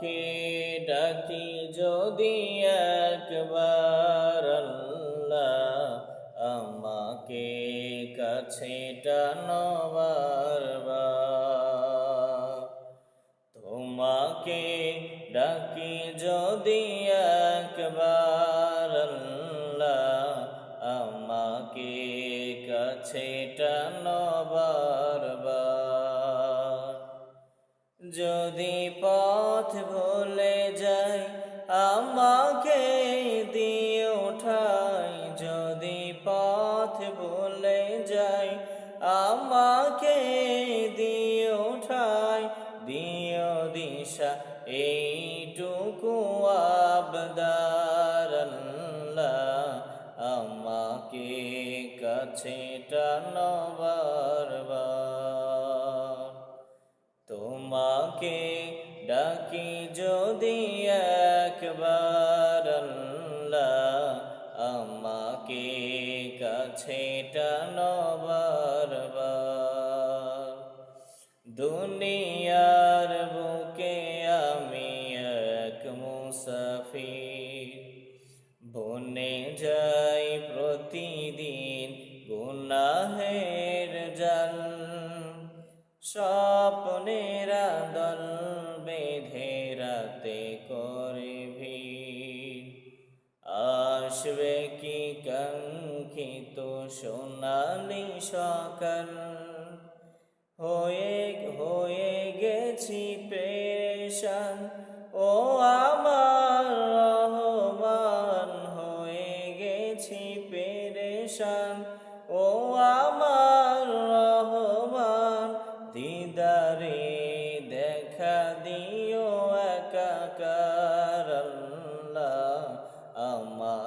কে ডাকি যদি একবার আল্লাহ আমাকে কাছে টানবার তোমাকে ডাকি যদি একবার আল্লাহ আমাকে কাছে টানবার যদি পথ ভুলে যাই, আমাকে দিয়ে ওঠাই যদি পথ ভুলে যাই, আমাকে দিয়ে ওঠাই দিও দিশা, এইটুকু আবদার আমাকে কাছে টানবার তোমাকে ডাকি যদি একবার আল্লাহ আমাকে কাছে দুনিয়ার বুকে আমি এক মুসাফির, বনে যাই প্রতিদিন গুনাহের জল। স্বপ্নেরা দল বেঁধে রাতে করে ভিড় আসবে কি কাঙ্ক্ষিত সোনালি সকাল? হয়ে হয়ে গেছি পেশান ও আমার রহমান, হয়ে গেছি পেরেশান। ও আমার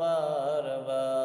বারবার